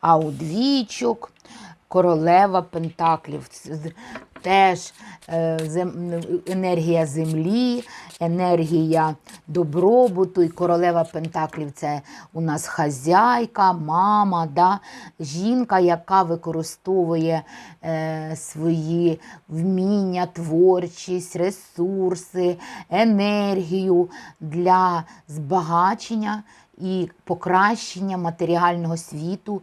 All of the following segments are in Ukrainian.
А у двічок королева Пентаклів. Теж е, енергія землі, енергія добробуту. І королева Пентаклів це у нас хазяйка, мама, да? жінка, яка використовує е, свої вміння, творчість, ресурси, енергію для збагачення і покращення матеріального світу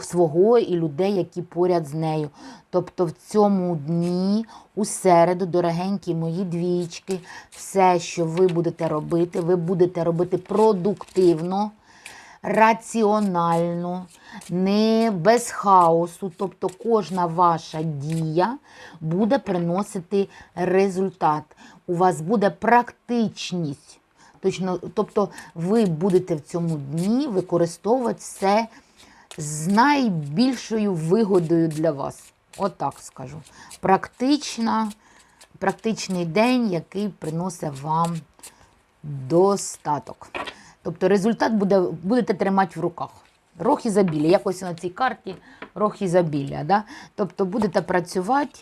свого і людей, які поряд з нею. Тобто в цьому дні, у середу, дорогенькі мої двічки, все, що ви будете робити, ви будете робити продуктивно, раціонально, не без хаосу. Тобто кожна ваша дія буде приносити результат. У вас буде практичність. Точно, тобто ви будете в цьому дні використовувати все з найбільшою вигодою для вас. Отак скажу. Практична, практичний день, який приносить вам достаток. Тобто результат буде, будете тримати в руках. Рог ізобілля. Якось на цій карті рог ізобілля. Да? Тобто будете працювати.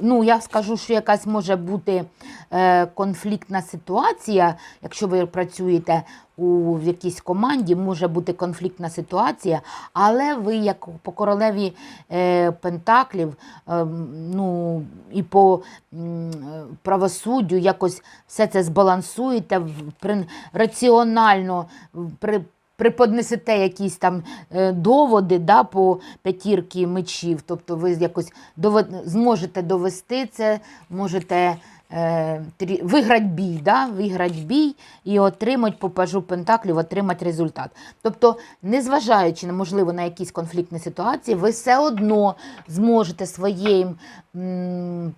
Ну, я скажу, що якась може бути е, конфліктна ситуація, якщо ви працюєте у в якійсь команді, може бути конфліктна ситуація, але ви, як по королеві е, Пентаклів, е, ну, і по е, правосуддю якось все це збалансуєте, при, раціонально при, преподнесете якісь там е, доводи да, по п'ятірки мечів, тобто ви якось довед- зможете довести це, можете виграти бій, да, виграти бій і отримати по пажу пентаклів, отримати результат. Тобто, незважаючи можливо на якісь конфліктні ситуації, ви все одно зможете своїм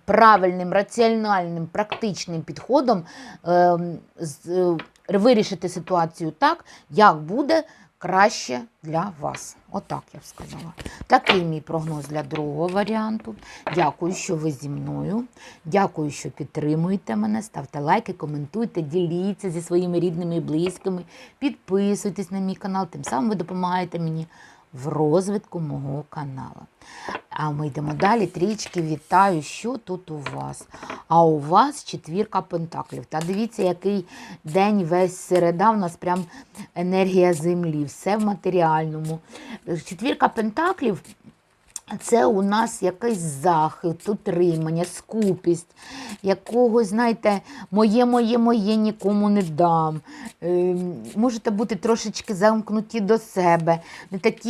правильним, раціональним, практичним підходом е, з- е, вирішити ситуацію так, як буде краще для вас. Отак я б сказала. Такий мій прогноз для другого варіанту. Дякую, що ви зі мною. Дякую, що підтримуєте мене. Ставте лайки, коментуйте, діліться зі своїми рідними і близькими. Підписуйтесь на мій канал, тим самим ви допомагаєте мені в розвитку мого каналу. А ми йдемо далі. Трічки, вітаю, що тут у вас? А у вас четвірка пентаклів. Та дивіться, який день весь середа, у нас прям енергія землі, все в матеріальному. Четвірка пентаклів. Це у нас якийсь захист, утримання, скупість, якогось, знаєте, моє, моє, моє нікому не дам. Ем, Можете бути трошечки замкнуті до себе, не такі